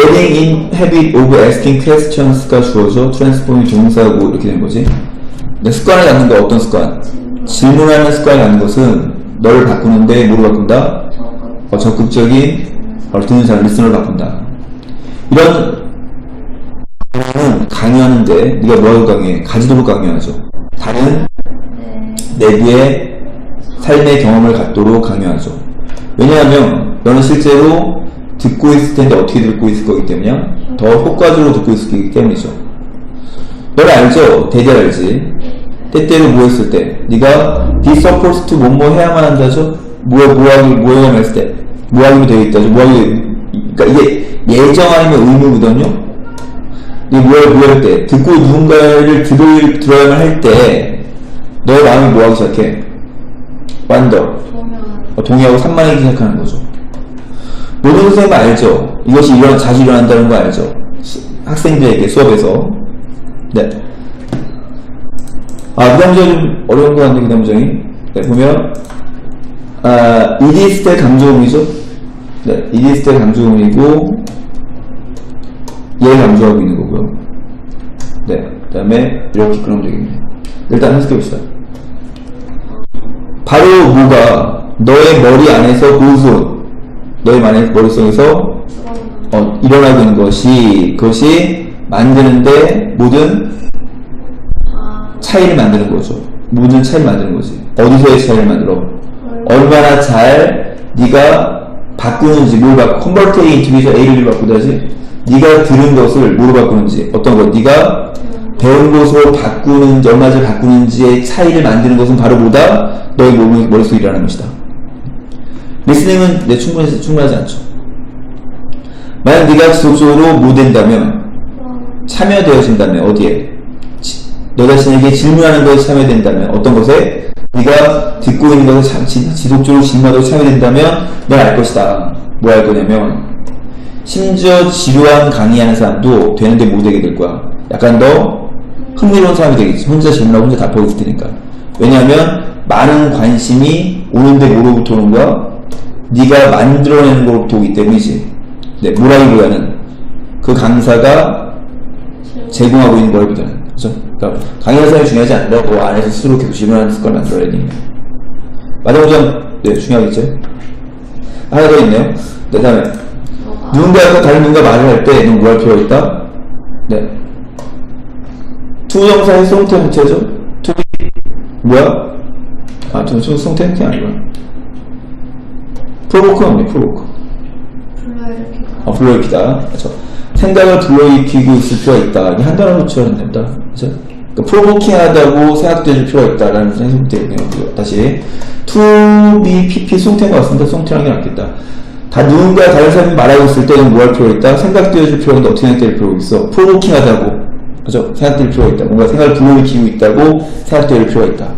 getting in habit of asking questions가 주어져 트랜스폼이 동사고 이렇게 된 거지. 습관을 갖는 거 어떤 습관? 질문하는 습관을 갖는 것은 너를 바꾸는데 뭐로 바꾼다? 어, 적극적인 어, 듣는 사람 리스너를 바꾼다. 이런 강의는 강의하는데 네가 뭐하고 강의해? 가지도록 강의하죠. 다른 내부의 삶의 경험을 갖도록 강요하죠. 왜냐하면 너는 실제로 듣고 있을 텐데 어떻게 듣고 있을 거기 때문에 더 효과적으로 듣고 있을 거기 때문이죠. 너는 알죠? 대대 알지? 때때로 뭐 했을 때 네가 be supposed to 뭐뭐 해야만 한다죠? 뭐, 뭐하기, 뭐해야만 했을 때 뭐하기로 되어 있다죠? 뭐하기 그러니까 이게 예정 아니면 의무거든요? 이게 뭐할, 뭐할 때 듣고 누군가를 들을, 들어야만 할 때 너의 마음이 뭐하기 시작해? 완더 어, 동의하고 산만하기 시작하는 거죠. 모든 선생님 알죠? 이것이 일어나, 자주 일어난다는 거 알죠? 수- 학생들에게 수업에서. 네. 아, 그 다음 문제 좀 어려운 거 같은데, 그 다음 문장이. 네, 보면, 아, 이디스 때 강조음이죠? 네, 이디스 때 강조음이고, 얘 강조하고 있는 거고요. 네, 그 다음에 이렇게 그런 적입니다. 일단 해석해 봅시다. 바로 뭐가 너의 머리 안에서 무슨 너의 만- 머릿속에서 어, 일어나고 있는 것이 그것이 만드는데 모든 차이를 만드는 거죠. 모든 차이를 만드는 거지. 어디서의 차이를 만들어? 얼마나 잘 네가 바꾸는지 뭘 바꾸 컨버트 A 인투 B에서 A를 바꾸다지 네가 들은 것을 뭐로 바꾸는지 어떤 것 네가 배운 것으로 바꾸는지 얼마나 잘 바꾸는지의 차이를 만드는 것은 바로 뭐다? 너의 몸, 머릿속에 일어나는 것이다. 리스닝은 내 충분히, 충분하지 않죠. 만약 네가 지속적으로 못 된다면 참여되어진다면 어디에? 지- 너 자신에게 질문하는 것에 참여된다면 어떤 것에? 네가 듣고 있는 것에 참- 지- 지속적으로 질문하고 참여된다면 넌 알 것이다. 뭐할 거냐면 심지어 지루한 강의하는 사람도 되는데 못 되게 될 거야. 약간 더 흥미로운 사람이 되겠지. 혼자 질문하고 혼자 답하고 있을 테니까. 왜냐하면 많은 관심이 오는데 뭐로부터 오는 거야? 네가 만들어내는 것부터 오기 때문이지. 네, 뭐라기보다는 그 강사가 제공하고 있는 걸 보다는. 그죠? 그러니까 강의하는 사람이 중요하지 않다. 그 안에서 스스로 계속 질문하는 습관을 만들어야지. 마지막 점, 네, 중요하겠죠? 하나 더 있네요. 네, 다음에. 누군가가 다른 누군가 말을 할 때 넌 뭐 할 필요가 있다? 네. 투정사의 송태 무태죠? 투 뭐야? 아, 투 송태 무태 아니구나. 프로보크는 없네, 프로보크. 불러일으키다. 어, 불러일으키다. 그렇죠. 생각을 불러일으키고 있을 필요가 있다. 이게 한 단어로 치면 됩니다. 그렇죠? 그러니까 프로보킹하다고 생각될 필요가 있다라는 생각이 되네요. 다시 to be pp 송태인 것 같습니다. 송태라는 게 낫겠다. 다 누군가 다른 사람이 말하고 있을 때는 뭐 할 필요가 있다? 생각되어줄 필요가 있는데 어떻게 생각될 필요가 있어? 프로보킹하다고 그죠? 생각될 필요가 있다. 뭔가 생각을 불러일으키고 있다고 생각될 필요가 있다.